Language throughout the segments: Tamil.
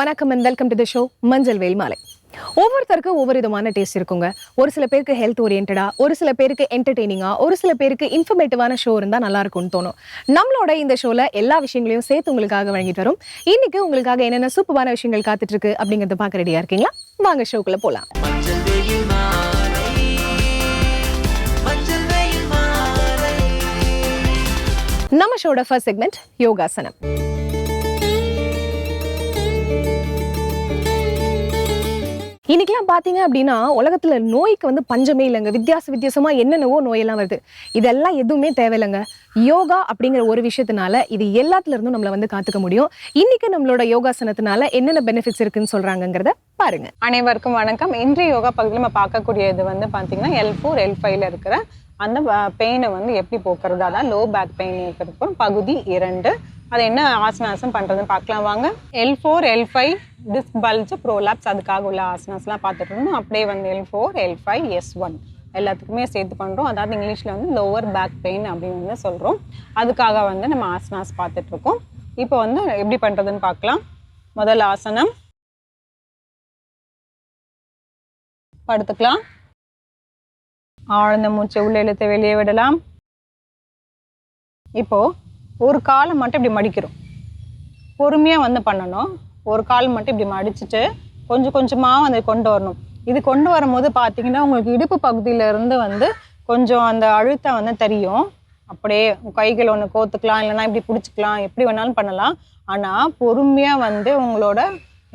வணக்கம் and welcome to the show மஞ்சள் வேல் மாலை. ஒவ்வொருத்தருக்கும் ஒவ்வொரு விதமான டேஸ்ட் இருக்குங்க. ஒரு சில பேருக்கு ஹெல்த் ஓரியன்டா ஒரு சில பேருக்கு என்டர்டெய்னிங்கா ஒரு சில பேருக்கு இன்ஃபர்மேட்டிவான ஷோ இருந்தால் நல்லா இருக்கும்னு தோணும். நம்மளோட இந்த ஷோல எல்லா விஷயங்களையும் சேர்த்து உங்களுக்காக வழங்கிட்டு வரும். இன்னைக்கு உங்களுக்காக என்னென்ன சூப்பரான விஷயங்கள் காத்துட்டு இருக்கு அப்படிங்கறத பார்க்க ரெடியா இருக்கீங்களா? வாங்க ஷோக்குள்ள மாலை நம்ம ஷோட ஃபர்ஸ்ட் செக்மெண்ட் யோகாசனம். இன்னைக்கெல்லாம் பார்த்தீங்க அப்படின்னா உலகத்தில் நோய்க்கு வந்து பஞ்சமே இல்லைங்க. வித்தியாச வித்தியாசமாக என்னென்னவோ நோயெல்லாம் வருது. இதெல்லாம் எதுவுமே தேவையில்லைங்க. யோகா அப்படிங்கிற ஒரு விஷயத்தினால இது எல்லாத்துலேருந்தும் நம்மளை வந்து காத்துக்க முடியும். இன்னைக்கு நம்மளோட யோகாசனத்தினால என்னென்ன பெனிஃபிட்ஸ் இருக்குன்னு சொல்கிறாங்கங்கிறத பாருங்க. அனைவருக்கும் வணக்கம். இன்றைய யோகா பகுதியில் நம்ம பார்க்கக்கூடியது வந்து பார்த்தீங்கன்னா எல் ஃபோர் எல் ஃபைவ்ல இருக்கிற அந்த பெயினை வந்து எப்படி போக்குறது? அதான் லோ பேக் பெயின் இருக்கிறதுக்கும் பகுதி இரண்டு அது என்ன ஆசனாசம் பண்ணுறதுன்னு பார்க்கலாம் வாங்க. L four L five disc bulge prolapse அதுக்காக உள்ள ஆசனாஸ்லாம் பார்த்துட்டு இருந்தோம். அப்படியே வந்து L four L five S one எல்லாத்துக்குமே சேர்த்து பண்ணுறோம் அதாவது இங்கிலீஷில் வந்து லோவர் பேக் பெயின் அப்படின்னு வந்து சொல்கிறோம் அதுக்காக வந்து நம்ம ஆசனாஸ் பார்த்துட்டு இருக்கோம். இப்போ வந்து எப்படி பண்ணுறதுன்னு பார்க்கலாம். முதல் ஆசனம். படுத்துக்கலாம். ஆழ்ந்த மூச்சை உள்ள இழுத்து வெளியே விடலாம். இப்போ ஒரு காலை மட்டும் இப்படி மடிக்கிறோம். பொறுமையாக வந்து பண்ணணும். ஒரு கால் மட்டும் இப்படி மடிச்சுட்டு கொஞ்சம் கொஞ்சமாக வந்து கொண்டு வரணும். இது கொண்டு வரும்போது பார்த்தீங்கன்னா உங்களுக்கு இடுப்பு பகுதியிலேருந்து வந்து கொஞ்சம் அந்த அழுத்தம் வந்து தெரியும். அப்படியே கைகள் ஒன்று கோத்துக்கலாம் இல்லைன்னா இப்படி பிடிச்சிக்கலாம் எப்படி வேணாலும் பண்ணலாம். ஆனால் பொறுமையாக வந்து உங்களோட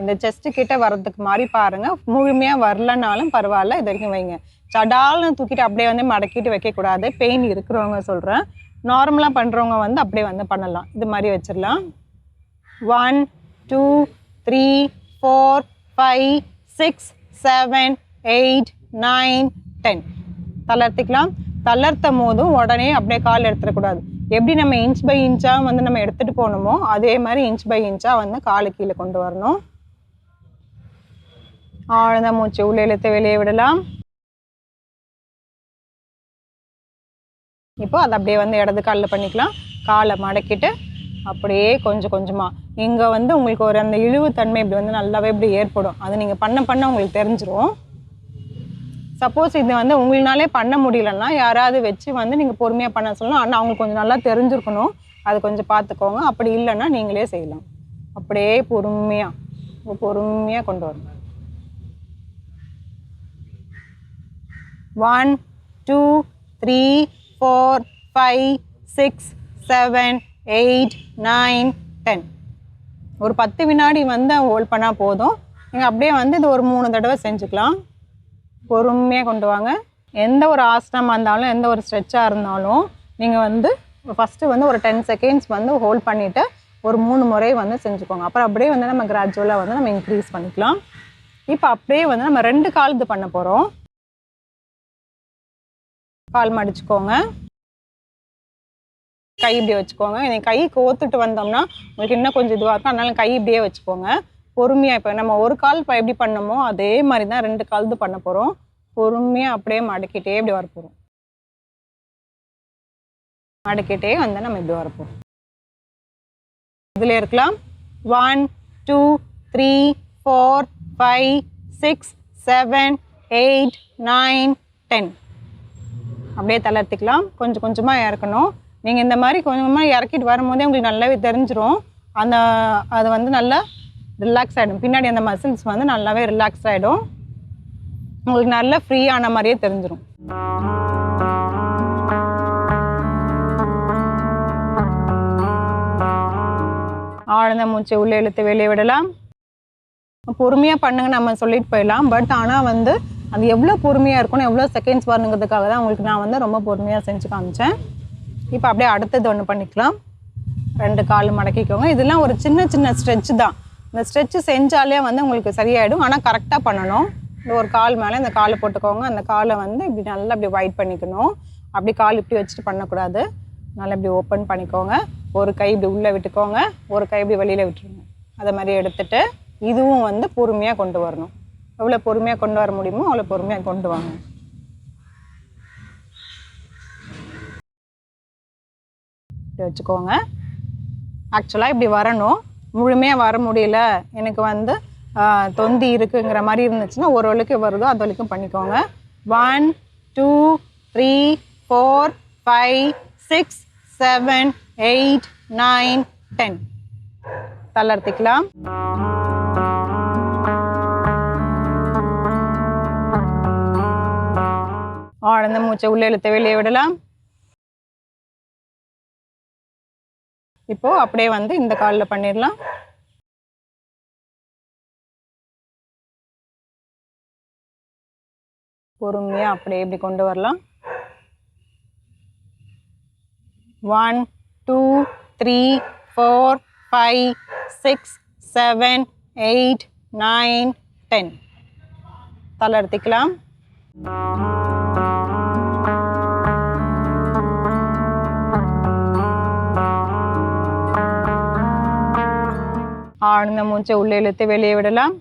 இந்த செஸ்ட் கிட்ட வர்றதுக்கு மாதிரி பாருங்கள் முழுமையாக வரலனாலும் பரவாயில்ல இது வரைக்கும் வைங்க. சடால்னு தூக்கிட்டு அப்படியே வந்து மடக்கிட்டு வைக்கக்கூடாது. பெயின் இருக்கிறவங்க சொல்கிறேன் நார்மலாக பண்ணுறவங்க வந்து அப்படியே வந்து பண்ணலாம். இது மாதிரி வச்சிடலாம். One two three four five six seven eight nine ten தளர்த்திக்கலாம். தளர்த்தும் போதும் உடனே அப்படியே கால் எடுத்துடக்கூடாது. எப்படி நம்ம இன்ச் பை இன்ச்சாக வந்து நம்ம எடுத்துகிட்டு போகணுமோ அதே மாதிரி இன்ச் பை இன்ச்சாக வந்து காலு கீழே கொண்டு வரணும். ஆழ்ந்த மூச்சு உள்ள இழுத்து வெளியே விடலாம். இப்போ அதை அப்படியே வந்து இடது காலில் பண்ணிக்கலாம். காலை மடக்கிட்டு அப்படியே கொஞ்சம் கொஞ்சமாக இங்கே வந்து உங்களுக்கு ஒரு அந்த இழிவுத்தன்மை இப்படி வந்து நல்லாவே இப்படி ஏற்படும். அது நீங்கள் பண்ண பண்ண உங்களுக்கு தெரிஞ்சிடும் சப்போஸ் இது வந்து உங்களாலே பண்ண முடியலன்னா யாராவது வச்சு வந்து நீங்கள் பொறுமையாக பண்ண சொல்லலாம் ஆனால் அவங்களுக்கு கொஞ்சம் நல்லா தெரிஞ்சிருக்கணும். அது கொஞ்சம் பார்த்துக்கோங்க. அப்படி இல்லைன்னா நீங்களே செய்யலாம். அப்படியே பொறுமையாக பொறுமையாக கொண்டு வரணும். One two three four five six seven eight nine ten ஒரு பத்து வினாடி வந்து ஹோல்ட் பண்ணால் போதும். நீங்கள் அப்படியே வந்து இது ஒரு மூணு தடவை செஞ்சுக்கலாம். பொறுமையாக கொண்டு வாங்க. எந்த ஒரு ஆசனமாக இருந்தாலும் எந்த ஒரு ஸ்ட்ரெச்சாக இருந்தாலும் நீங்கள் வந்து ஃபஸ்ட்டு வந்து ஒரு டென் செகண்ட்ஸ் வந்து ஹோல்ட் பண்ணிவிட்டு ஒரு மூணு முறை வந்து செஞ்சுக்கோங்க. அப்புறம் அப்படியே வந்து நம்ம கிராஜுவலாக வந்து நம்ம இன்க்ரீஸ் பண்ணிக்கலாம். இப்போ அப்படியே வந்து நம்ம ரெண்டு கால் இது பண்ண போகிறோம் கால் மடிச்சுக்கோங்க. கை இப்படியே வச்சுக்கோங்க. இதை கை கோத்துட்டு வந்தோம்னா உங்களுக்கு இன்னும் கொஞ்சம் இதுவாக இருக்கும். அதனால கை இப்படியே வச்சுக்கோங்க. பொறுமையாக இப்போ நம்ம ஒரு கால் இப்போ எப்படி பண்ணமோ அதே மாதிரி தான் ரெண்டு கால் இது பண்ண போகிறோம் பொறுமையாக அப்படியே மடக்கிட்டே இப்படி வரப்போகிறோம் மடக்கிட்டே வந்து நம்ம இப்படி வரப்போம் போகிறோம் இதில் இருக்கலாம். One two three four five six seven eight nine ten அப்படியே தளர்த்திக்கலாம். கொஞ்சம் கொஞ்சமாக இறக்கணும். நீங்கள் இந்த மாதிரி கொஞ்சமாக இறக்கிட்டு வரும்போதே உங்களுக்கு நல்லாவே தெரிஞ்சிடும் அந்த அது வந்து நல்லா ரிலாக்ஸ் ஆகிடும் பின்னாடி அந்த மசில்ஸ் வந்து நல்லாவே ரிலாக்ஸ் ஆகிடும் உங்களுக்கு நல்லா ஃப்ரீ ஆன மாதிரியே தெரிஞ்சிடும் ஆழ்ந்த மூச்சை உள்ளே இழுத்து வெளியே விடலாம். பொறுமையாக பண்ணுங்க நம்ம சொல்லிட்டு போயிடலாம். பட் ஆனால் வந்து அது எவ்வளோ பொறுமையாக இருக்கணும் எவ்வளோ செகண்ட்ஸ் வரணுங்கிறதுக்காக தான் உங்களுக்கு நான் வந்து ரொம்ப பொறுமையாக செஞ்சு காமிச்சேன். இப்போ அப்படியே அடுத்தது ஒன்று பண்ணிக்கலாம். ரெண்டு கால் மடக்கிக்கோங்க. இதெல்லாம் ஒரு சின்ன சின்ன ஸ்ட்ரெச் தான். இந்த ஸ்ட்ரெச்சு செஞ்சாலே வந்து உங்களுக்கு சரியாயிடும். ஆனால் கரெக்டாக பண்ணணும். இந்த ஒரு கால் மேலே இந்த காலை போட்டுக்கோங்க. அந்த காலை வந்து இப்படி நல்லா இப்படி வைட் பண்ணிக்கணும். அப்படி கால் இப்படி வச்சுட்டு பண்ணக்கூடாது. நல்லா இப்படி ஓப்பன் பண்ணிக்கோங்க. ஒரு கை இப்படி உள்ளே விட்டுக்கோங்க. ஒரு கை இப்படி வெளியில் விட்டுருங்க. அதை மாதிரி எடுத்துட்டு இதுவும் வந்து பொறுமையாக கொண்டு வரணும். எவ்வளோ பொறுமையாக கொண்டு வர முடியுமோ அவ்வளோ பொறுமையாக கொண்டு வாங்க. இப்படி வச்சுக்கோங்க. ஆக்சுவலாக இப்படி வரணும். முழுமையாக வர முடியல. எனக்கு வந்து தொந்தி இருக்குங்கிற மாதிரி இருந்துச்சுன்னா ஒரு வலிக்கு வருதோ அது வரைக்கும் பண்ணிக்கோங்க. One two three four five six seven eight nine ten தளர்த்திக்கலாம் ஆழ்ந்த மூச்சை உள்ளே இழுத்து வெளியே விடலாம். இப்போ அப்படியே வந்து இந்த காலில் பண்ணிடலாம். பொறுமையா அப்படியே இப்படி கொண்டு வரலாம். One two three four five six seven eight nine ten தளர்த்திக்கலாம் ஆழ்ந்த மூச்சை உள்ளே இழுத்து வெளியே விடலாம்.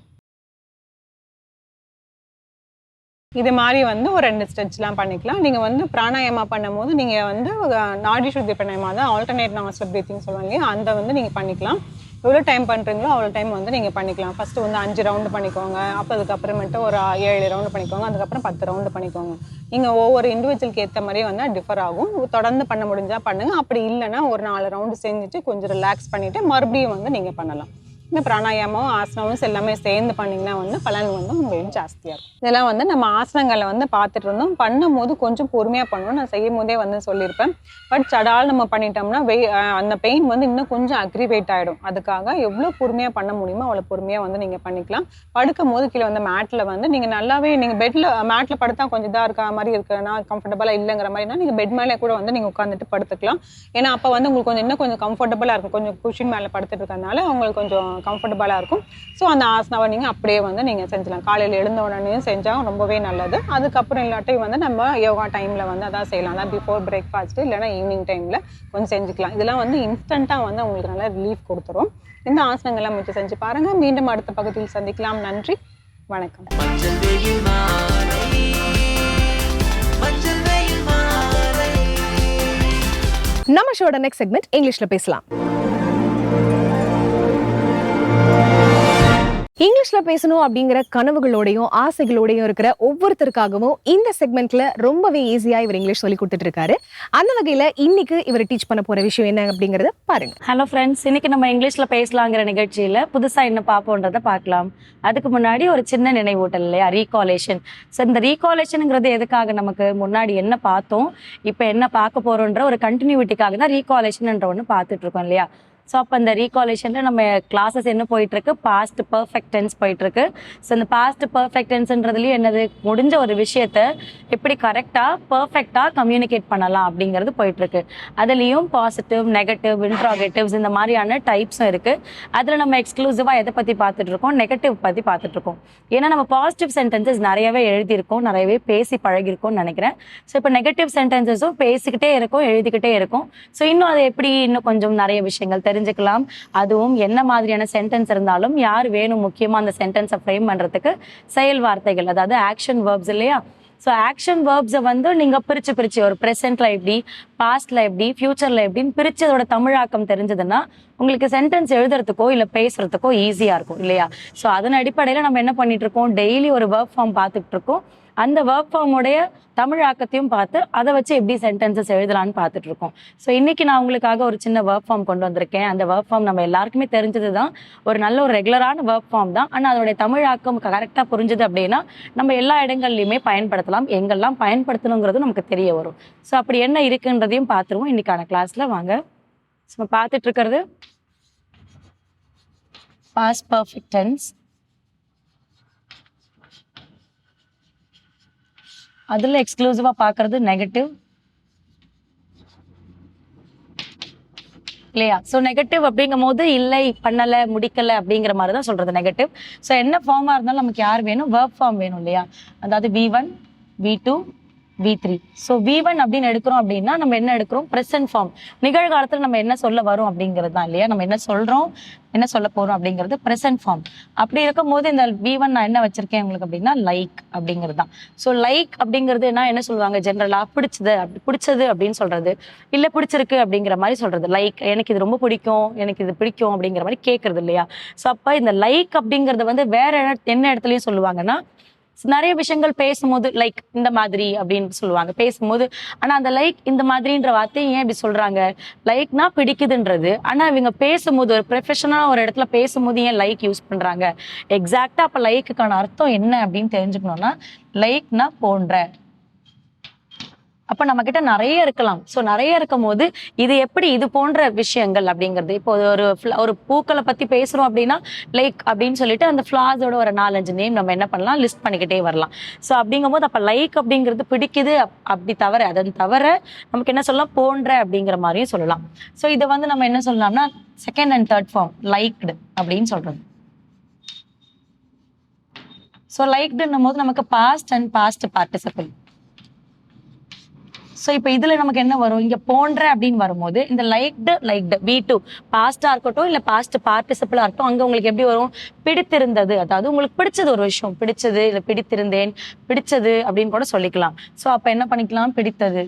இது மாதிரி வந்து ஒரு ரெண்டு ஸ்டெச்லாம் பண்ணிக்கலாம். நீங்கள் வந்து பிராணாயாமா பண்ணும்போது நீங்கள் வந்து நாடி சுத்தி பிராணாயமா தான் ஆல்டர்னேட் நாஸ்டர் பிரீத்திங் சொல்லுவாங்க இல்லையா அந்த வந்து நீங்கள் பண்ணிக்கலாம். எவ்வளோ டைம் பண்ணுறீங்களோ அவ்வளோ டைம் வந்து நீங்கள் பண்ணிக்கலாம். ஃபஸ்ட்டு வந்து அஞ்சு ரவுண்டு பண்ணிக்கோங்க. அப்போ அதுக்கப்புறமேட்டு ஒரு ஏழு ரவுண்டு பண்ணிக்கோங்க. அதுக்கப்புறம் பத்து ரவுண்டு பண்ணிக்கோங்க. நீங்கள் ஒவ்வொரு இண்டிவிஜுவலுக்கு ஏற்ற மாதிரி வந்து டிஃபர் ஆகும். தொடர்ந்து பண்ண முடிஞ்சால் பண்ணுங்கள் அப்படி இல்லைன்னா ஒரு நாலு ரவுண்டு செஞ்சுட்டு கொஞ்சம் ரிலாக்ஸ் பண்ணிவிட்டு மறுபடியும் வந்து நீங்கள் பண்ணலாம். இந்த பிராணாயாமம் ஆசனமும் எல்லாமே சேர்ந்து பண்ணிங்கன்னா வந்து பலன் வந்து உங்களுக்கு ஜாஸ்தியாக இருக்கும். இதெல்லாம் வந்து நம்ம ஆசனங்களை வந்து பார்த்துட்டு இருந்தோம். பண்ணும்போது கொஞ்சம் பொறுமையாக பண்ணணும் நான் செய்யும் போதே வந்து சொல்லியிருப்பேன். பட் சடால் நம்ம பண்ணிட்டோம்னா வெய் அந்த பெயின் வந்து இன்னும் கொஞ்சம் அக்ரிவேட் ஆகிடும் அதுக்காக எவ்வளோ பொறுமையாக பண்ண முடியுமோ அவ்வளோ பொறுமையாக வந்து நீங்கள் பண்ணிக்கலாம். படுக்கும் போது கீழே வந்து மேட்டில் வந்து நீங்கள் நல்லாவே நீங்கள் பெட்டில் மேட்டில் படுத்தா கொஞ்சம் இதாக இருக்கிற மாதிரி இருக்குன்னா கம்ஃபர்டபுளாக இல்லைங்கிற மாதிரினா நீங்கள் பெட் மேலே கூட வந்து நீங்கள் உட்காந்துட்டு படுத்துக்கலாம். ஏன்னா அப்போ வந்து உங்களுக்கு கொஞ்சம் இன்னும் கொஞ்சம் கம்ஃபர்டபுளாக இருக்கும். கொஞ்சம் குஷின் மேலே படுத்துட்டு இருக்கறனால உங்களுக்கு கொஞ்சம் கம்ஃபர்டபுளாக இருக்கும். ஸோ அந்த ஆசனாவை நீங்கள் அப்படியே வந்து நீங்கள் செஞ்சலாம். காலையில் எழுந்த உடனே செஞ்சால் ரொம்பவே நல்லது. அதுக்கப்புறம் இல்லாட்டி வந்து நம்ம யோகா டைமில் வந்து அதான் செய்யலாம். அதான் பிஃபோர் பிரேக்ஃபாஸ்ட் இல்லைன்னா ஈவினிங் டைமில் கொஞ்சம் செஞ்சுக்கலாம். இதெல்லாம் வந்து இன்ஸ்டண்ட்டாக வந்து உங்களுக்கு நல்லா ரிலீஃப் கொடுத்துரும். இந்த ஆசனங்கள்லாம் முயற்சி செஞ்சு பாருங்கள் மீண்டும் அடுத்த பகுதியில் சந்திக்கலாம். நன்றி. வணக்கம். நம்ம ஷோட நெக்ஸ்ட் செக்மெண்ட் இங்கிலீஷ்ல பேசலாம். இங்கிலீஷில் பேசணும் அப்படிங்கிற கனவுகளோடையும் ஆசைகளோடையும் இருக்கிற ஒவ்வொருத்தருக்காகவும் இந்த செக்மெண்ட்ல ரொம்பவே ஈஸியாக இவர் இங்கிலீஷ் சொல்லி கொடுத்துட்டு இருக்காரு அந்த வகையில் இன்னைக்கு இவர் டீச் பண்ண போற விஷயம் என்ன அப்படிங்கறத பாருங்க. ஹலோ ஃப்ரெண்ட்ஸ் இன்னைக்கு நம்ம இங்கிலீஷ்ல பேசலாங்கிற நிகழ்ச்சியில புதுசா என்ன பார்ப்போன்றத பார்க்கலாம். அதுக்கு முன்னாடி ஒரு சின்ன நினைவூட்டல் இல்லையா? ரீகாலேஷன் ஸோ இந்த ரீகாலேஷனுங்கிறது எதுக்காக நமக்கு முன்னாடி என்ன பார்த்தோம் இப்போ என்ன பார்க்க போறோன்ற ஒரு கண்டினியூட்டிக்காக தான் ரீகாலேஷன்ன்ற ஒன்று பார்த்துட்டு இருக்கோம் இல்லையா? ஸோ அப்போ அந்த ரீகாலேஷனில் நம்ம கிளாஸஸ் என்ன போயிட்டுருக்கு? பாஸ்ட் பர்ஃபெக்ட் டென்ஸ் ஸோ இந்த பாஸ்ட் பர்ஃபெக்ட் என்னது? முடிஞ்ச ஒரு விஷயத்த எப்படி கரெக்டாக பர்ஃபெக்டாக கம்யூனிகேட் பண்ணலாம் அப்படிங்கிறது போயிட்டுருக்கு. அதுலேயும் பாசிட்டிவ் நெகட்டிவ் இன்ட்ராகேட்டிவ்ஸ் இந்த மாதிரியான டைப்ஸும் இருக்குது அதில் நம்ம எக்ஸ்க்ளூசிவாக எதை பற்றி பார்த்துட்ருக்கோம் நெகட்டிவ் பற்றி பார்த்துட்ருக்கோம் ஏன்னா நம்ம பாசிட்டிவ் சென்டென்சஸ் நிறையவே எழுதியிருக்கோம். நிறையவே பேசி பழகிருக்கோம்னு நினைக்கிறேன். ஸோ இப்போ நெகட்டிவ் சென்டென்சஸும் பேசிக்கிட்டே இருக்கும் எழுதிக்கிட்டே இருக்கும். ஸோ இன்னும் அதை எப்படி இன்னும் கொஞ்சம் நிறைய விஷயங்கள் தெரிஞ்சுக்கலாம். அதுவும் என்ன மாதிரியான சென்டென்ஸ் இருந்தாலும் யார் வேணும் முக்கியமாக அந்த சென்டென்ஸை ஃப்ரேம் பண்ணுறதுக்கு செயல் வார்த்தைகள் அதாவது ஆக்ஷன் வேர்ப்ஸ் இல்லையா? ஸோ ஆக்ஷன் வேர்ப்ஸை வந்து நீங்கள் பிரித்து பிரித்து ஒரு ப்ரெசென்ட்டில் எப்படி பாஸ்ட்ல எப்படி ஃப்யூச்சரில் எப்படின்னு பிரித்து அதோட தமிழாக்கம் தெரிஞ்சதுன்னா உங்களுக்கு சென்டென்ஸ் எழுதுறதுக்கோ இல்லை பேசுறதுக்கோ ஈஸியாக இருக்கும் இல்லையா? ஸோ அதன் அடிப்படையில் நம்ம என்ன பண்ணிட்டு இருக்கோம்? டெய்லி ஒரு ஒர்க் ஃபார்ம் பார்த்துட்டு இருக்கோம். அந்த ஒர்க் ஃபார்முடைய தமிழாக்கத்தையும் பார்த்து அதை வச்சு எப்படி சென்டென்சஸ் எழுதலாம்னு பார்த்துட்டு இருக்கோம் ஸோ இன்னைக்கு நான் உங்களுக்காக ஒரு சின்ன ஒர்க் ஃபார்ம் கொண்டு வந்திருக்கேன். அந்த ஒர்க் ஃபார்ம் நம்ம எல்லாருக்குமே தெரிஞ்சது தான் ஒரு நல்ல ஒரு ரெகுலரான ஒர்க் ஃபார்ம் தான். ஆனால் அதோடைய தமிழாக்கம் கரெக்டாக புரிஞ்சுது அப்படின்னா நம்ம எல்லா இடங்கள்லையுமே பயன்படுத்தலாம். எங்கெல்லாம் பயன்படுத்தணுங்கிறது நமக்கு தெரிய வரும். ஸோ அப்படி என்ன இருக்குன்றதையும் பார்த்துருவோம். இன்னைக்கான கிளாஸில் வாங்க. ஸோ பார்த்துட்டு இருக்கிறது பாஸ் பர்ஃபெக்ட் டென்ஸ் அதில் எக்ஸ்க்ளூசிவாக பார்க்கறது நெகட்டிவ் இல்லையா? ஸோ நெகட்டிவ் அப்படிங்கும் போது இல்லை பண்ணலை முடிக்கலை அப்படிங்கிற மாதிரி தான் சொல்கிறது நெகட்டிவ் ஸோ என்ன ஃபார்மாக இருந்தாலும் நமக்கு யார் வேணும்? ஒர்க் ஃபார்ம் வேணும் இல்லையா? அதாவது V one V two V three so V one அப்படின்னு எடுக்கிறோம் அப்படின்னா நம்ம என்ன எடுக்கிறோம்? ப்ரெசன்ட் ஃபார்ம் நிகழ்காலத்தில் நம்ம என்ன சொல்ல வரோம் அப்படிங்கிறது தான் இல்லையா? நம்ம என்ன சொல்கிறோம் என்ன சொல்ல போகிறோம் அப்படிங்கிறது ப்ரெசன்ட் ஃபார்ம் அப்படி இருக்கும்போது இந்த வி ஒன் நான் என்ன வச்சிருக்கேன் உங்களுக்கு அப்படின்னா லைக் அப்படிங்கிறது தான். ஸோ லைக் அப்படிங்கிறது என்ன என்ன சொல்லுவாங்க? ஜென்ரலாக பிடிச்சது அப்படி பிடிச்சது அப்படின்னு சொல்றது. இல்லை பிடிச்சிருக்கு அப்படிங்கிற மாதிரி சொல்றது. லைக் எனக்கு இது ரொம்ப பிடிக்கும் எனக்கு இது பிடிக்கும் அப்படிங்கிற மாதிரி கேட்கறது இல்லையா? ஸோ அப்போ இந்த லைக் அப்படிங்கிறது வந்து வேற என்ன- என்ன இடத்துலையும் சொல்லுவாங்கன்னா நிறைய விஷயங்கள் பேசும்போது லைக் இந்த மாதிரி அப்படின்னு சொல்லுவாங்க. பேசும்போது ஆனா அந்த லைக் இந்த மாதிரின்ற வார்த்தையை ஏன் இப்படி சொல்றாங்க? லைக்னா பிடிக்குதுன்றது. ஆனா இவங்க பேசும்போது ஒரு ப்ரொஃபஷனலா ஒரு இடத்துல பேசும்போது ஏன் லைக் யூஸ் பண்றாங்க? எக்ஸாக்டா அப்ப லைக்குக்கான அர்த்தம் என்ன அப்படின்னு தெரிஞ்சுக்கணும்னா லைக்னா போன்ற அப்ப நம்ம கிட்ட நிறைய இருக்கலாம். சோ நிறைய இருக்கும் போது இது எப்படி இது போன்ற விஷயங்கள் அப்படிங்கிறது. இப்போ ஒரு ஒரு பூக்களை பத்தி பேசுறோம் அப்படின்னா லைக் அப்படின்னு சொல்லிட்டு அந்த ஃபிளாஸோட ஒரு நாலஞ்சு நேம் நம்ம என்ன பண்ணலாம்? லிஸ்ட் பண்ணிக்கிட்டே வரலாம். ஸோ அப்படிங்கும்போது அப்ப லைக் அப்படிங்கிறது பிடிக்குது. அப்படி தவிர அதன் தவிர நமக்கு என்ன சொல்லலாம்? போன்ற அப்படிங்கிற மாதிரியும் சொல்லலாம். ஸோ இதை வந்து நம்ம என்ன சொல்லலாம்னா second and third form liked அப்படின்னு சொல்றது. ஸோ லைக்டுன்னும் போது நமக்கு past and past participle so இப்போ இதில் நமக்கு என்ன வரும்? இங்கே போன்ற அப்படின்னு வரும்போது இந்த லைக்டு லைக்டு வி டூ பாஸ்டாக இருக்கட்டும் இல்லை பாஸ்ட் பார்ட்டிசிபிளாக இருக்கட்டும் அங்கே உங்களுக்கு எப்படி வரும்? பிடித்திருந்தது. அதாவது உங்களுக்கு பிடிச்சது ஒரு விஷயம். பிடிச்சது இல்லை பிடித்திருந்தேன் பிடிச்சது அப்படின்னு கூட சொல்லிக்கலாம். ஸோ அப்போ என்ன பண்ணிக்கலாம்? பிடித்தது.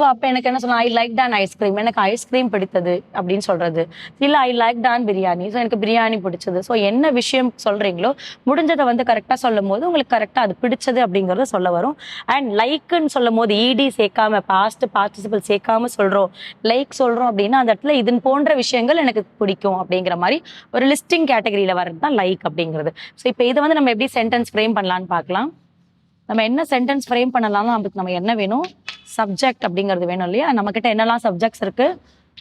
ஸோ அப்போ எனக்கு என்ன சொன்னால் I like done ice cream எனக்கு ஐஸ்கிரீம் பிடித்தது அப்படின்னு சொல்றது. இல்லை I like done biryani so எனக்கு பிரியாணி பிடிச்சது. ஸோ என்ன விஷயம் சொல்கிறீங்களோ முடிஞ்சதை வந்து கரெக்டாக சொல்லும் போது உங்களுக்கு கரெக்டாக அது பிடிச்சது அப்படிங்கிறத சொல்ல வரும். அண்ட் லைக்குன்னு சொல்லும் போது இடி சேர்க்காம பாஸ்ட் பார்ட்டிசிபிள் சேர்க்காம சொல்கிறோம் லைக் சொல்கிறோம் அப்படின்னா அந்த இடத்துல இதன் போன்ற விஷயங்கள் எனக்கு பிடிக்கும் அப்படிங்கிற மாதிரி ஒரு லிஸ்டிங் கேட்டகரியில் வர்றது தான் லைக் அப்படிங்கிறது. ஸோ இப்போ இதை வந்து நம்ம எப்படி சென்டென்ஸ் ஃப்ரேம் பண்ணலாம்னு பார்க்கலாம். நம்ம என்ன சென்டென்ஸ் ஃப்ரேம் பண்ணலாம்னா அதுக்கு நம்ம என்ன வேணும்? சப்ஜெக்ட் அப்படிங்கிறது வேணும் இல்லையா? நம்மக்கிட்ட என்னெல்லாம் சப்ஜெக்ட்ஸ் இருக்கு?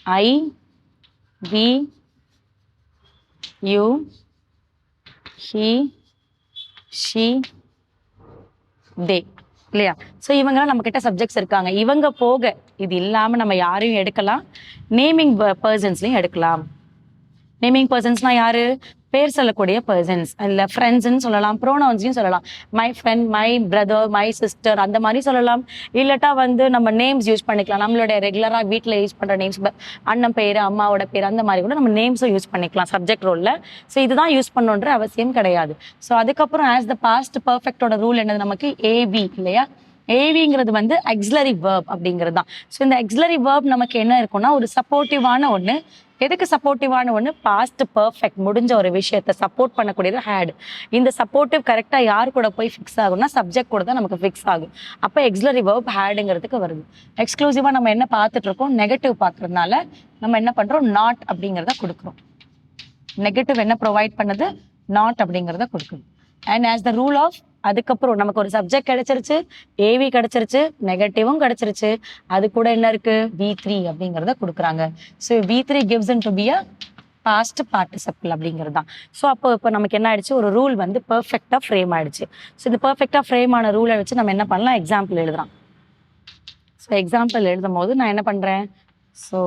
I we you he she they இல்லையா? ஸோ இவங்கெல்லாம் நம்மக்கிட்ட சப்ஜெக்ட்ஸ் இருக்காங்க. இவங்க போக இது இல்லாமல் நம்ம யாரையும் எடுக்கலாம். நேமிங் பர்சன்ஸ்லையும் எடுக்கலாம். நேமிங் பர்சன்ஸ்னா யாரு? பேர் சொல்லக்கூடிய பர்சன்ஸ் இல்ல ஃப்ரெண்ட்ஸ்ன்னு சொல்லலாம் ப்ரோனவுன்ஸையும் சொல்லலாம். My friend my brother my sister அந்த மாதிரி சொல்லலாம். இல்லட்டா வந்து நம்ம நேம்ஸ் யூஸ் பண்ணிக்கலாம். நம்மளுடைய ரெகுலரா வீட்டில் யூஸ் பண்ற நேம்ஸ் அண்ணன் பேர் அம்மாவோட பேர் அந்த மாதிரி கூட நம்ம நேம்ஸும் யூஸ் பண்ணிக்கலாம் சப்ஜெக்ட் ரோல்ல ஸோ இதுதான் யூஸ் பண்ணணுன்ற அவசியம் கிடையாது. ஸோ அதுக்கப்புறம் ஆஸ் த பாஸ்ட் பர்ஃபெக்டோட ரூல் என்னது? நமக்கு ஏபி இல்லையா? ஏவிங்கிறது வந்து எக்ஸ்லரி வேர்ப் அப்படிங்கிறது தான் ஸோ இந்த எக்ஸ்லரி வேர்ப் நமக்கு என்ன இருக்கும்னா ஒரு சப்போர்ட்டிவான ஒன்று எதுக்கு சப்போர்ட்டிவான ஒன்று பாஸ்ட் பர்ஃபெக்ட் முடிஞ்ச ஒரு விஷயத்தை சப்போர்ட் பண்ணக்கூடியது ஹேட் இந்த சப்போர்ட்டிவ் கரெக்டாக யார் கூட போய் ஃபிக்ஸ் ஆகும்னா சப்ஜெக்ட் கூட தான் நமக்கு ஃபிக்ஸ் ஆகும். அப்போ எக்ஸ்லரி வேர்ப் ஹேடுங்கிறதுக்கு வருது. எக்ஸ்க்ளூசிவாக நம்ம என்ன பார்த்துட்டு இருக்கோம் நெகட்டிவ் பார்க்கறதுனால நம்ம என்ன பண்ணுறோம் நாட் அப்படிங்கிறத கொடுக்குறோம். நெகட்டிவ் என்ன ப்ரொவைட் பண்ணுது? நாட் அப்படிங்கிறத கொடுக்குது. And as the rule of அதுக்கப்புறம் நமக்கு ஒரு சப்ஜெக்ட் கிடைச்சிருச்சு ஏவி கிடைச்சிருச்சு நெகட்டிவும் கிடைச்சிருச்சு. அது கூட என்ன இருக்கு? வி த்ரீ அப்படிங்கிறத கொடுக்குறாங்க. So V three gives to be a past participle அப்படிங்கிறது தான் ஸோ அப்போ இப்போ நமக்கு என்ன ஆயிடுச்சு? ஒரு ரூல் வந்து பெர்ஃபெக்டாக ஃப்ரேம் ஆயிடுச்சு. ஸோ இந்த பெர்ஃபெக்டாக ஃப்ரேம் ஆன ரூலை வச்சு நம்ம என்ன பண்ணலாம்? எக்ஸாம்பிள் எழுதலாம். ஸோ எக்ஸாம்பிள் எழுதும் போது நான் என்ன பண்ணுறேன் ஸோ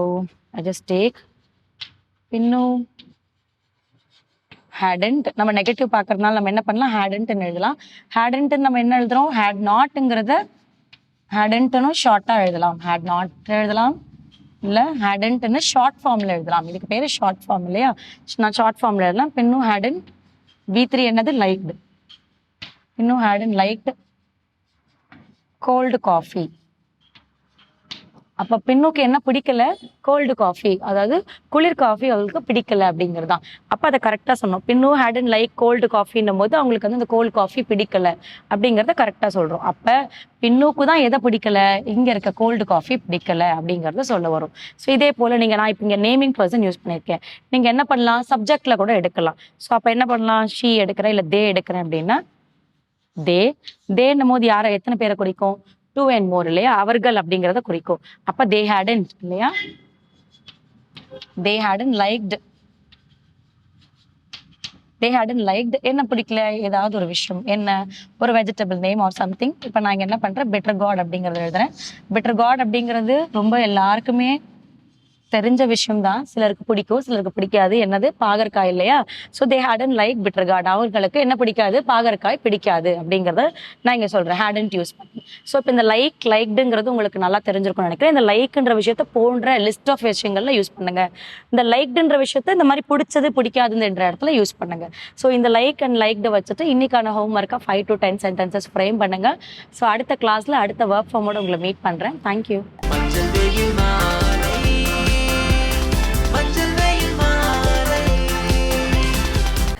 ஐ ஜஸ்ட் டேக் இன்னும் ஹேடன்ட் நம்ம நெகட்டிவ் பார்க்கறதுனால நம்ம என்ன பண்ணலாம்? ஹேடன்ட்னு எழுதலாம். ஹேடன்ட்னு நம்ம என்ன எழுதுறோம்? ஹேட் நாட்டுங்கிறத ஹேடன்ட்னும் ஷார்ட்டாக எழுதலாம். ஹேட் நாட் எழுதலாம். இல்லை ஹேடன்ட்னு ஷார்ட் ஃபார்மில் எழுதலாம். இதுக்கு பேர் ஷார்ட் ஃபார்ம் இல்லையா? நான் ஷார்ட் ஃபார்மில் எழுதலாம். பின்னும் ஹேடன் பி த்ரீ என்னது? லைக்டு இன்னும் ஹேடன் லைக்டு கோல்டு காஃபி அப்ப பெண்ணுக்கு என்ன பிடிக்கல? கோல்டு காஃபி அதாவது குளிர் காஃபி அவங்களுக்கு பிடிக்கல அப்படிங்கிறது தான் அப்ப அதை கரெக்டா சொன்னோம். பின்னும் ஹேட் அண்ட் லைக் கோல்டு காஃபின்னும் போது அவங்களுக்கு வந்து அந்த கோல்டு காஃபி பிடிக்கல அப்படிங்கறத கரெக்டா சொல்றோம். அப்ப பின்னுக்கு தான் எதை பிடிக்கல? இங்க இருக்க கோல்டு காஃபி பிடிக்கல அப்படிங்கறத சொல்ல வரும். ஸோ இதே போல நீங்க நான் இப்போ இங்க நேமிங் பர்சன் யூஸ் பண்ணியிருக்கேன். நீங்க என்ன பண்ணலாம்? சப்ஜெக்ட்ல கூட எடுக்கலாம். ஸோ அப்ப என்ன பண்ணலாம்? ஷீ எடுக்கிறேன் இல்ல தே எடுக்கிறேன் அப்படின்னா தே தேன்னும் போது யாரை எத்தனை பேரை குறிக்கும்? டூ அண்ட் மோர் இல்லையா? அவர்கள் அப்படிங்கறத குறிக்கும். அப்ப தே ஹேடன் இல்லையா? They hadn't liked they hadn't liked என்ன பிடிக்கல? ஏதாவது ஒரு விஷயம். என்ன? ஒரு வெஜிடபிள் நேம் ஆர் சம்திங் இப்போ நான் என்ன பண்றேன்? பெட்டர் காட் அப்படிங்கறத எழுதுறேன். பெட்டர் காட் அப்படிங்கிறது ரொம்ப எல்லாருக்குமே தெரிஞ்ச விஷயம் தான் சிலருக்கு பிடிக்கும் சிலருக்கு பிடிக்காது. என்னது? பாகற்காய் இல்லையா? So they hated like bitter gourd அவங்களுக்கு என்ன பிடிக்காது? பாகற்காய் பிடிக்காது அப்படிங்கிறத நான் இங்கே சொல்கிறேன் ஹேட் ஹேடன் யூஸ் பண்ணி ஸோ இப்போ இந்த லைக் லைக்டுங்கிறது உங்களுக்கு நல்லா தெரிஞ்சிருக்கும்னு நினைக்கிறேன். இந்த லைக்ன்ற விஷயத்த போன்ற லிஸ்ட் ஆஃப் விஷயங்கள்ல யூஸ் பண்ணுங்க. இந்த லைக்டுன்ற விஷயத்த இந்த மாதிரி பிடிச்சது பிடிக்காதுன்ற இடத்துல யூஸ் பண்ணுங்க. ஸோ இந்த லைக் அண்ட் லைக்டு வச்சுட்டு இன்னைக்கான ஹோம் ஒர்க்காக five to ten sentences frame பண்ணுங்க. ஸோ அடுத்த கிளாஸ்ல அடுத்த ஒர்க் ஃபார்மோட உங்களை மீட் பண்றேன். தேங்க்யூ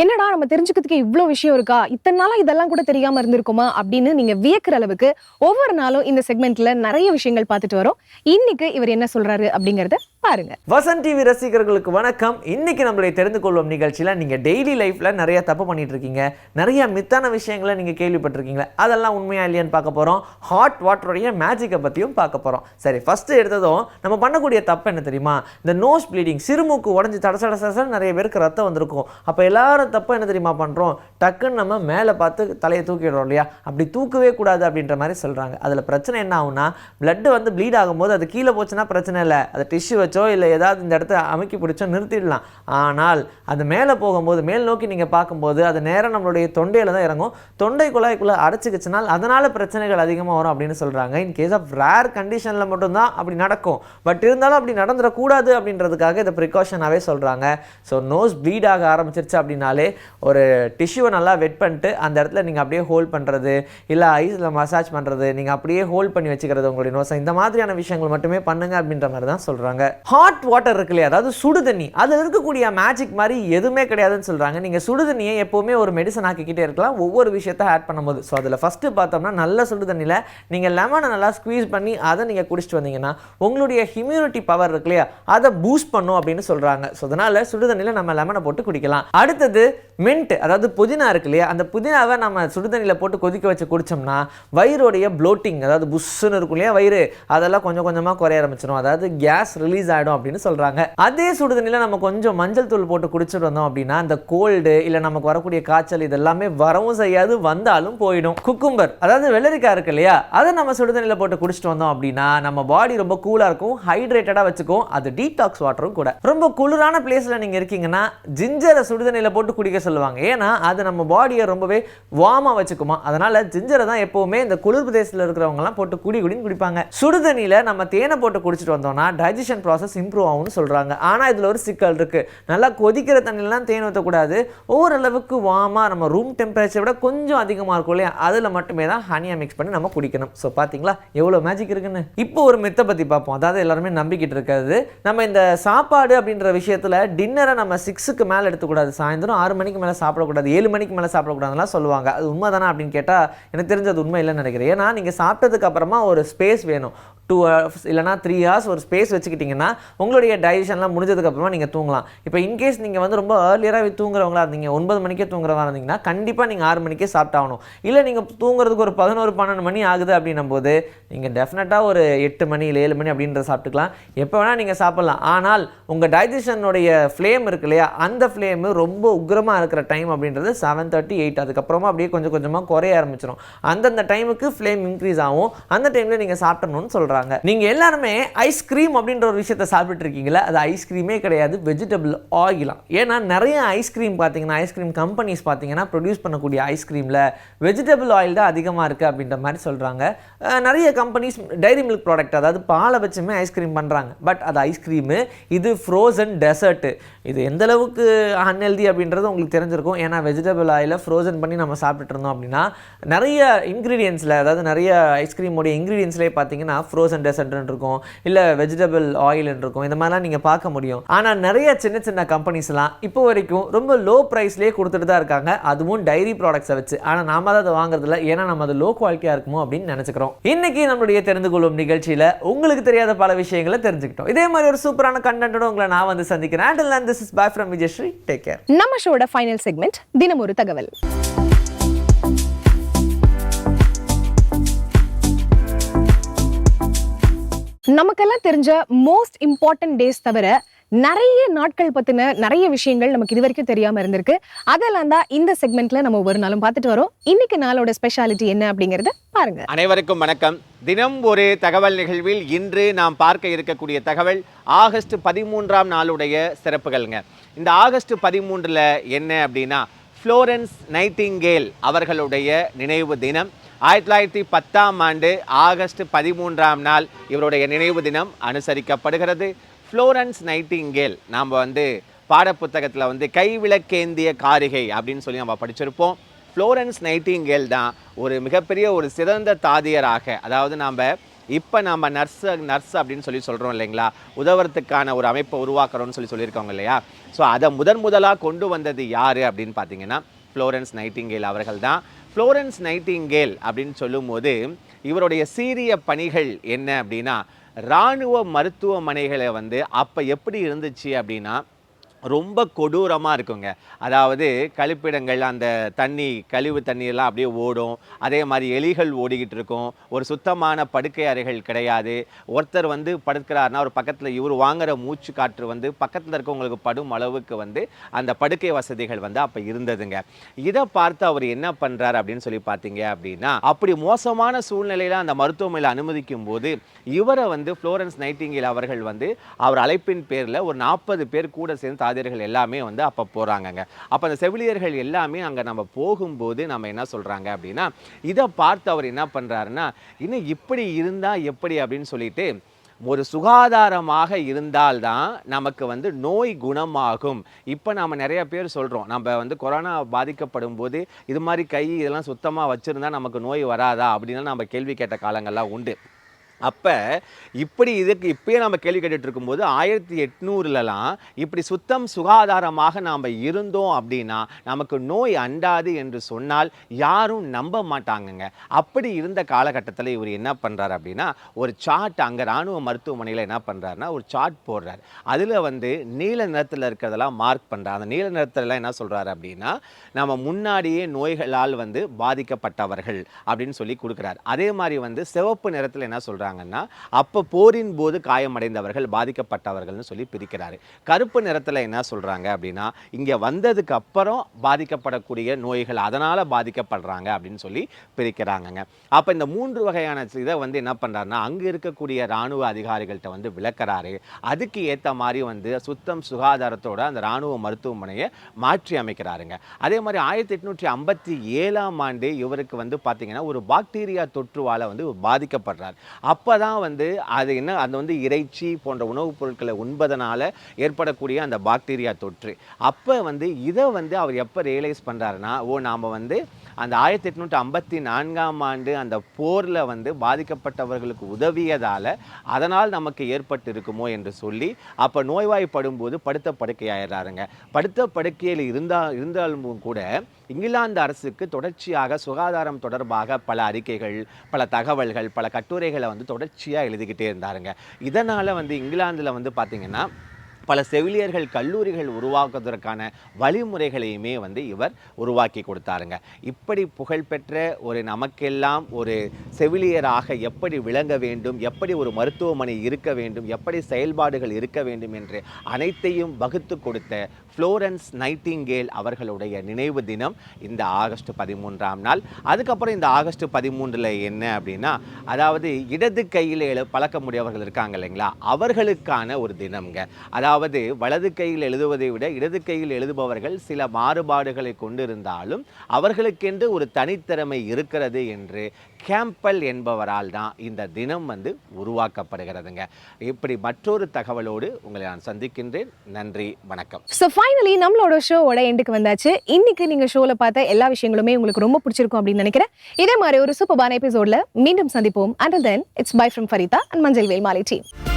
என்னடா நம்ம தெரிஞ்சுக்கிறதுக்கு இவ்வளோ விஷயம் இருக்கா? இத்தனை நாளாக இதெல்லாம் கூட தெரியாமல் இருந்திருக்குமா? அப்படின்னு நீங்கள் வியக்கிற அளவுக்கு ஒவ்வொரு நாளும் இந்த செக்மெண்ட்ல நிறைய விஷயங்கள் பார்த்துட்டு வரோம். இன்னைக்கு இவர் என்ன சொல்றாரு அப்படிங்கிறத பாருங்க. வசன் டிவி ரசிகர்களுக்கு வணக்கம். இன்னைக்கு நம்மளுடைய தெரிந்து கொள்வோம் நிகழ்ச்சியில் நீங்கள் டெய்லி லைஃப்பில் நிறைய தப்பு பண்ணிட்டு இருக்கீங்க. நிறைய மித்தான விஷயங்களை நீங்கள் கேள்விப்பட்டிருக்கீங்க. அதெல்லாம் உண்மையா இல்லையான்னு பார்க்க போகிறோம் ஹாட் வாட்டருடைய மேஜிக்கை பற்றியும் பார்க்க போகிறோம் சரி ஃபஸ்ட்டு எடுத்ததும் நம்ம பண்ணக்கூடிய தப்பு என்ன தெரியுமா? இந்த நோஸ் ப்ளீடிங் சிறுமூக்கு உடஞ்சி தட நிறைய பேருக்கு ரத்தம் வந்திருக்கும். அப்போ எல்லாரும் தப்பு என்ன தெரியுமா பண்ணுறோம் டக்குன்னு நம்ம மேலே பார்த்து தலையை தூக்கிடுறோம் இல்லையா? அப்படி தூக்கவே கூடாது அப்படின்ற மாதிரி சொல்கிறாங்க அதில் பிரச்சனை என்ன ஆகும்னா பிளட்டு வந்து ப்ளீட் ஆகும்போது அது கீழே போச்சுன்னா பிரச்சனை இல்லை. அதை டிஷ்யூ வச்சோ இல்லை ஏதாவது இந்த இடத்த அமுக்கி பிடிச்சோ நிறுத்திடலாம். ஆனால் அது மேலே போகும்போது மேல் நோக்கி நீங்கள் பார்க்கும்போது அது நேரம் நம்மளுடைய தொண்டையில் தான் இறங்கும். தொண்டை குழாய்க்குள்ளே அடைச்சிக்கிச்சுனால் அதனால் பிரச்சனைகள் அதிகமாக வரும் அப்படின்னு சொல்கிறாங்க இன் கேஸ் ஆஃப் ரேர் கண்டிஷனில் மட்டும்தான் அப்படி நடக்கும். பட் இருந்தாலும் அப்படி நடந்துடக்கூடாது அப்படின்றதுக்காக இதை ப்ரிகாஷனாகவே சொல்கிறாங்க ஸோ நோஸ் ப்ளீட் ஆக ஆரம்பிச்சிருச்சு அப்படின்னாலே ஒரு டிஷ்யூவை நல்லா வெட் பண்ணிட்டு அந்த இடத்துல நீங்கள் அப்படியே ஹோல்ட் பண்ணுறது இல்லை ஐஸில் மசாஜ் பண்ணுறது நீங்கள் அப்படியே ஹோல்ட் பண்ணி வச்சுக்கிறது உங்களுடைய நோசம் இந்த மாதிரியான விஷயங்கள் மட்டுமே பண்ணுங்க அப்படின்ற மாதிரி தான் சொல்கிறாங்க ஹாட் வாட்டர் இருக்கு இல்லையா? அதாவது சுடு தண்ணி. அதில் இருக்கக்கூடிய மேஜிக் மாதிரி எதுவுமே கிடையாதுன்னு சொல்கிறாங்க நீங்கள் சுடு தண்ணியை எப்போவுமே ஒரு மெடிசன் ஆக்கிக்கிட்டே இருக்கலாம். ஒவ்வொரு விஷயத்த ஆட் பண்ணும்போது. ஸோ அதில் ஃபஸ்ட்டு பார்த்தோம்னா நல்ல சுடு தண்ணியில் நீங்கள் லெமனை நல்லா ஸ்க்வீஸ் பண்ணி அதை நீங்கள் குடிச்சிட்டு வந்தீங்கன்னா உங்களுடைய ஹியூனிட்டி பவர் இருக்கு இல்லையா? அதை பூஸ்ட் பண்ணும் அப்படின்னு சொல்கிறாங்க ஸோ அதனால் சுடு தண்ணியில் நம்ம லெமனை போட்டு குடிக்கலாம். அடுத்தது மின்ட் அதாவது புதினா இருக்கு இல்லையா? அந்த புதினாவை நம்ம சுடுதண்ணியில் போட்டு கொதிக்க வச்சு குடித்தோம்னா வயிறுடைய ப்ளோட்டிங் அதாவது புஷ்ஷுன்னு இருக்கும் இல்லையா வயிறு அதெல்லாம் கொஞ்சம் கொஞ்சமாக குறைய ஆரம்பிச்சிடும் அதாவது கேஸ் ரிலீஸ் ஆகிடும் அப்படின்னு சொல்கிறாங்க அதே சுடுதண்ணியில் நம்ம கொஞ்சம் மஞ்சள் தூள் போட்டு குடிச்சிட்டு வந்தோம் அப்படின்னா அந்த கோல்டு இல்லை நமக்கு வரக்கூடிய காய்ச்சல் இதெல்லாமே வரவும் செய்யாது வந்தாலும் போயிடும். குக்கும்பர் அதாவது வெள்ளரிக்காய் இருக்கு இல்லையா? அதை நம்ம சுடுதண்ணியில் போட்டு குடிச்சிட்டு வந்தோம் அப்படின்னா நம்ம பாடி ரொம்ப கூலாக இருக்கும் ஹைட்ரேட்டடாக வச்சுக்கும் அது டீடாக்ஸ் வாட்டரும் கூட. ரொம்ப குளிரான பிளேஸில் நீங்கள் இருக்கீங்கன்னா ஜிஞ்சரை சுடுதண்ணியில் போட்டு குடிக்க சொல்லுவாங்க. ஏன்னா அது நம்ம பாடியை ரொம்பவே வார்மாக வச்சுக்குமா? அதனால ஜிஞ்சரை தான் எப்போவுமே இந்த குளிர் பிரதேசத்தில் இருக்கிறவங்கலாம் போட்டு குடி குடின்னு குடிப்பாங்க. சுடுதண்ணியில் நம்ம தேனை போட்டு குடிச்சிட்டு வந்தோம்னா டைஜஷன் ப்ராசஸ் இம்ப்ரூவ் ஆகும்னு சொல்கிறாங்க ஆனால் இதில் ஒரு சிக்கல் இருக்குது நல்லா கொதிக்கிற தண்ணிலாம் தேன் ஊற்றக்கூடாது ஓரளவுக்கு வார்மாக நம்ம ரூம் டெம்பரேச்சர் விட கொஞ்சம் அதிகமாக இருக்கும் இல்லையா? அதில் மட்டுமே தான் ஹனியாக மிக்ஸ் பண்ணி நம்ம குடிக்கணும். ஸோ பார்த்தீங்களா எவ்வளோ மேஜிக் இருக்குன்னு? இப்போ ஒரு மித்த பற்றி பார்ப்போம். அதாவது எல்லாருமே நம்பிக்கிட்டு இருக்கிறது நம்ம இந்த சாப்பாடு அப்படின்ற விஷயத்தில் டின்னரை நம்ம சிக்ஸுக்கு மேலே எடுத்துக்கூடாது சாயந்தரம் ஆறு மணிக்கு மேலே சாப்பிடக்கூடாது ஏழு மணிக்கு மேலே சாப்பிடக்கூடாதுலாம் சொல்லுவாங்க. அது உண்மை தானே அப்படின்னு கேட்டால் எனக்கு தெரிஞ்சது உண்மை இல்லைன்னு நினைக்கிறேன். ஏன்னா நீங்கள் சாப்பிட்டதுக்கு அப்புறமா ஒரு ஸ்பேஸ் வேணும். டூ ஹவர்ஸ் இல்லைனா த்ரீ ஹவர்ஸ் ஒரு ஸ்பேஸ் வச்சுக்கிட்டிங்கன்னா உங்களுடைய டைஜஷன்லாம் முடிஞ்சதுக்கப்புறமா நீங்கள் தூங்கலாம். இப்போ இன்கேஸ் நீங்கள் வந்து ரொம்ப ஏர்லியராக தூங்குறவங்களா இருந்தீங்க ஒன்பது மணிக்கே தூங்குறவா இருந்தீங்கன்னா கண்டிப்பாக நீங்கள் ஆறு மணிக்கே சாப்பிட்டாகணும். இல்லை நீங்கள் தூங்குறதுக்கு ஒரு பதினோரு பன்னெண்டு மணி ஆகுது அப்படின்னும் போது நீங்கள் டெஃபினட்டாக ஒரு எட்டு மணி இல்லை ஏழு மணி அப்படின்றத சாப்பிட்டுக்கலாம். எப்போ வேணால் நீங்கள் சாப்பிட்லாம். ஆனால் உங்கள் டைஜஷனுடைய ஃப்ளேம் இருக்கு இல்லையா அந்த ஃப்ளேமு ரொம்ப உக்கிரமாக இருக்கிற டைம் அப்படின்றது செவன் தேர்ட்டி எயிட் அதுக்கப்புறமா அப்படியே கொஞ்சம் கொஞ்சமாக குறைய ஆரம்பிச்சிடும் அந்தந்த டைமுக்கு ஃப்ளேம் இன்க்ரீஸ் ஆகும். அந்த டைமில் நீங்கள் சாப்பிடணும்னு சொல்கிறாங்க நீங்கள் எல்லாருமே ஐஸ்கிரீம் அப்படின்ற ஒரு விஷயத்தை சாப்பிட்டு இருக்கீங்களா அது ஐஸ்கிரீமே கிடையாது வெஜிடபிள் ஆயிலாம் ஏன்னா நிறைய ஐஸ்கிரீம் பார்த்தீங்கன்னா ஐஸ்கிரீம் கம்பெனிஸ் பார்த்தீங்கன்னா ப்ரொடியூஸ் பண்ணக்கூடிய ஐஸ்கிரீமில் வெஜிடபிள் ஆயில் தான் அதிகமாக இருக்குது அப்படின்ற மாதிரி சொல்கிறாங்க நிறைய கம்பெனிஸ் டைரி மில்க் ப்ராடக்ட் அதாவது பாலை வச்சுமே ஐஸ்கிரீம் பண்ணுறாங்க பட் அது ஐஸ்கிரீமு இது ஃப்ரோசன் டெசர்ட்டு இது எந்த அளவுக்கு அன்ஹெல்தி அப்படின்றது உங்களுக்கு தெரிஞ்சிருக்கும். ஏன்னா வெஜிடபிள் ஆயிலை ஃப்ரோசன் பண்ணி நம்ம சாப்பிட்டுட்டு இருந்தோம் அப்படின்னா நிறைய இன்க்ரீடியன்ஸில் அதாவது நிறைய ஐஸ்கிரீமோடைய இன்க்ரீடியன்ஸ்லேயே பார்த்தீங்கன்னா ஃப்ரோசன் டெசர்ட்னு இருக்கும். இல்லை வெஜிடபிள் ஆயில் இருக்கும். இந்த மாதிரிலாம் நீங்கள் பார்க்க முடியும். ஆனால் நிறைய சின்ன சின்ன கம்பெனிஸ்லாம் இப்போ வரைக்கும் ரொம்ப லோ ப்ரைஸ்லேயே கொடுத்துட்டு தான் இருக்காங்க. அதுவும் டைரி ப்ராடக்ட்ஸை வச்சு. ஆனால் நாம தான் அதை வாங்குறதில்ல. ஏன்னா நம்ம அது லோ குவாலிட்டியாக இருக்குமோ அப்படின்னு நினச்சிக்கிறோம். இன்னைக்கு நம்மளுடைய தெரிந்து கொள்ளும் நிகழ்ச்சியில் உங்களுக்கு தெரியாத பல விஷயங்களை தெரிஞ்சுக்கிட்டோம். இதே மாதிரி ஒரு சூப்பரான கண்டென்ட்டோட உங்களை நான் வந்து சந்திக்கிறேன். And this is bye from Vijayasri take care நம்ம ஷோட ஃபைனல் செக்மெண்ட் தினம் ஒரு தகவல். நமக்கெல்லாம் தெரிஞ்ச மோஸ்ட் இம்பார்ட்டன்ட் டேஸ் தவிர நிறைய நாட்கள் பத்தின நிறைய விஷயங்கள் நமக்கு இது வரைக்கும் தெரியாம இருந்திருக்கு. அதெல்லாம் தான் இந்த செக்மெண்ட்ல நம்ம ஒரு நாளும் பார்த்துட்டு வரோம். இன்னைக்கு நாளோட ஸ்பெஷாலிட்டி என்ன அப்படிங்கறது பாருங்க. அனைவருக்கும் வணக்கம். தினம் ஒரு தகவல் நிகழ்வில் இன்று நாம் பார்க்க இருக்கக்கூடிய தகவல் ஆகஸ்ட் பதிமூன்றாம் நாளுடைய சிறப்புகள்ங்க. இந்த ஆகஸ்ட் பதிமூன்றில் என்ன அப்படின்னா ஃப்ளோரன்ஸ் நைட்டிங்கேல் அவர்களுடைய நினைவு தினம். ஆயிரத்தி தொள்ளாயிரத்தி பத்தாம் ஆண்டு ஆகஸ்ட் பதிமூன்றாம் நாள் இவருடைய நினைவு தினம் அனுசரிக்கப்படுகிறது. ஃப்ளோரன்ஸ் நைட்டிங்கேல் நாம் வந்து பாடப்புத்தகத்தில் வந்து கைவிளக்கேந்திய காரிகை அப்படின்னு சொல்லி நம்ம படிச்சிருப்போம். ஃப்ளோரன்ஸ் நைட்டிங்கேல் தான் ஒரு மிகப்பெரிய ஒரு சிறந்த தாதியராக அதாவது நாம் இப்போ நம்ம நர்ஸ் நர்ஸ் அப்படின்னு சொல்லி சொல்கிறோம் இல்லைங்களா? உதவுறதுக்கான ஒரு அமைப்பை உருவாக்குறோம்னு சொல்லி சொல்லியிருக்கோங்க இல்லையா? ஸோ அதை முதன் முதலாக கொண்டு வந்தது யார் அப்படின்னு பார்த்தீங்கன்னா ஃப்ளோரன்ஸ் நைட்டிங்கேல் அவர்கள் தான். ஃப்ளோரன்ஸ் நைட்டிங்கேல் அப்படின்னு சொல்லும்போது இவருடைய சீரிய பணிகள் என்ன அப்படின்னா இராணுவ மருத்துவமனைகளை வந்து அப்போ எப்படி இருந்துச்சு அப்படின்னா ரொம்ப கொடூரமாக இருக்குங்க. அதாவது கழிப்பிடங்கள் அந்த தண்ணி கழிவு தண்ணியெல்லாம் அப்படியே ஓடும். அதே மாதிரி எலிகள் ஓடிக்கிட்டு இருக்கும். ஒரு சுத்தமான படுக்கை அறைகள் கிடையாது. ஒருத்தர் வந்து படுக்கிறாருன்னா ஒரு பக்கத்தில் இவர் வாங்குகிற மூச்சு காற்று வந்து பக்கத்தில் இருக்கவங்களுக்கு படும் அளவுக்கு வந்து அந்த படுக்கை வசதிகள் வந்து அப்போ இருந்ததுங்க. இதை பார்த்து அவர் என்ன பண்ணுறாரு அப்படின்னு சொல்லி பார்த்தீங்க அப்படின்னா அப்படி மோசமான சூழ்நிலையில் அந்த மருத்துவமனையில் அனுமதிக்கும் போது இவரை வந்து ஃப்ளோரன்ஸ் நைட்டிங்கில் அவர்கள் வந்து அவர் அழைப்பின் பேரில் ஒரு நாற்பது பேர் கூட சேர்ந்து தாதியர்கள் எல்லாமே வந்து அப்போ போகிறாங்கங்க அப்போ அந்த செவிலியர்கள் எல்லாமே அங்கே நம்ம போகும்போது நம்ம என்ன சொல்கிறாங்க அப்படின்னா இதை பார்த்து அவர் என்ன பண்ணுறாருன்னா இன்னும் இப்படி இருந்தால் எப்படி? அப்படின்னு சொல்லிட்டு ஒரு சுகாதாரமாக இருந்தால்தான் நமக்கு வந்து நோய் குணமாகும். இப்போ நாம் நிறைய பேர் சொல்கிறோம் நம்ம வந்து கொரோனா பாதிக்கப்படும் போது இது மாதிரி கை இதெல்லாம் சுத்தமாக வச்சுருந்தா நமக்கு நோய் வராதா அப்படின்னு நம்ம கேள்வி கேட்ட காலங்கள்லாம் உண்டு. அப்போ இப்படி இதுக்கு இப்பயே நம்ம கேள்வி கேட்டுட்டு இருக்கும்போது ஆயிரத்தி எட்நூறுலலாம் இப்படி சுத்தம் சுகாதாரமாக நாம் இருந்தோம் அப்படின்னா நமக்கு நோய் அண்டாது என்று சொன்னால் யாரும் நம்ப மாட்டாங்கங்க. அப்படி இருந்த காலகட்டத்தில் இவர் என்ன பண்ணுறாரு அப்படின்னா ஒரு சார்ட் அங்கே இராணுவ மருத்துவமனையில் என்ன பண்ணுறாருன்னா ஒரு சார்ட் போடுறாரு. அதில் வந்து நீல நிறத்தில் இருக்கிறதெல்லாம் மார்க் பண்ணுறாரு அந்த நீல நிறத்துலலாம் என்ன சொல்கிறாரு அப்படின்னா நம்ம முன்னாடியே நோய்களால் வந்து பாதிக்கப்பட்டவர்கள் அப்படின்னு சொல்லி கொடுக்குறாரு. அதே மாதிரி வந்து சிவப்பு நிறத்தில் என்ன சொல்கிறார் சொல்கிறாங்கன்னா அப்போ போரின் போது காயமடைந்தவர்கள் பாதிக்கப்பட்டவர்கள்னு சொல்லி பிரிக்கிறாரு. கருப்பு நிறத்தில் என்ன சொல்கிறாங்க அப்படின்னா இங்கே வந்ததுக்கு அப்புறம் பாதிக்கப்படக்கூடிய நோய்கள் அதனால் பாதிக்கப்படுறாங்க அப்படின்னு சொல்லி பிரிக்கிறாங்கங்க. அப்போ இந்த மூன்று வகையான இதை வந்து என்ன பண்ணுறாருன்னா அங்கே இருக்கக்கூடிய இராணுவ அதிகாரிகள்கிட்ட வந்து விளக்குறாரு. அதுக்கு ஏற்ற மாதிரி வந்து சுத்தம் சுகாதாரத்தோட அந்த இராணுவ மருத்துவமனையை மாற்றி அமைக்கிறாருங்க. அதே மாதிரி ஆயிரத்தி எட்நூற்றி ஐம்பத்தி ஏழாம் ஆண்டு இவருக்கு வந்து பார்த்தீங்கன்னா ஒரு பாக்டீரியா தொற்றுவால் வந்து பாதிக்கப்படுறார். அப்போ தான் வந்து அது என்ன அது வந்து இறைச்சி போன்ற உணவுப் பொருட்களை உண்பதனால் ஏற்படக்கூடிய அந்த பாக்டீரியா தொற்று. அப்போ வந்து இதை வந்து அவர் எப்போ ரியலைஸ் பண்ணுறாருன்னா ஓ நாம் வந்து அந்த ஆயிரத்தி எட்நூற்றி ஐம்பத்தி நான்காம் ஆண்டு அந்த போரில் வந்து பாதிக்கப்பட்டவர்களுக்கு உதவியதால் அதனால் நமக்கு ஏற்பட்டு இருக்குமோ என்று சொல்லி அப்போ நோய்வாய்ப்படும் போது படுத்த படுக்கையாயிடுறாருங்க படுத்த படுக்கையில் இருந்தால் இருந்தாலும் கூட இங்கிலாந்து அரசுக்கு தொடர்ச்சியாக சுகாதாரம் தொடர்பாக பல அறிக்கைகள் பல தகவல்கள் பல கட்டுரைகளை வந்து தொடர்ச்சியாக எழுதிக்கிட்டே இருந்தாருங்க. இதனால் வந்து இங்கிலாந்தில் வந்து பார்த்திங்கன்னா பல செவிலியர்கள் கல்லூரிகள் உருவாக்குவதற்கான வழிமுறைகளையுமே வந்து இவர் உருவாக்கி கொடுத்தாருங்க. இப்படி புகழ்பெற்ற ஒரு நமக்கெல்லாம் ஒரு செவிலியராக எப்படி விளங்க வேண்டும் எப்படி ஒரு மருத்துவமனை இருக்க வேண்டும் எப்படி செயல்பாடுகள் இருக்க வேண்டும் என்று அனைத்தையும் வகுத்து கொடுத்த ஃப்ளோரன்ஸ் நைட்டிங்கேல் அவர்களுடைய நினைவு தினம் இந்த ஆகஸ்ட் பதிமூன்றாம் நாள். அதுக்கப்புறம் இந்த ஆகஸ்ட் பதிமூன்றில் என்ன அப்படின்னா அதாவது இடது கையில் பழக்க முடியவர்கள் இருக்காங்க இல்லைங்களா? அவர்களுக்கான ஒரு தினம்ங்க. அதாவது அதாவது வலது கையில் எழுதுவதை விட இடது கையில் எழுதுபவர்கள் சில மாறுபாடுகளை கொண்டிருந்தாலும் அவர்களுக்கென்று ஒரு தனித்திறமை இருக்கிறது என்று கேம்பல் என்பவரால் தான் இந்த தினம் வந்து உருவாக்கப்படுகிறதுங்க. இப்படி மற்றொரு தகவலோடு உங்களை நான் சந்திக்கின்றேன். நன்றி வணக்கம். ஸோ ஃபைனலி நம்மளோட ஷோவோட எண்டுக்கு வந்தாச்சு. இன்னைக்கு நீங்க ஷோல பார்த்த எல்லா விஷயங்களுமே உங்களுக்கு ரொம்ப பிடிச்சிருக்கும் அப்படின்னு நினைக்கிறேன். இதே மாதிரி ஒரு சூப்பரான எபிசோட்ல மீண்டும் சந்திப்போம். And then it's bye from Farida and மஞ்சள் வேல் மாலை டீம்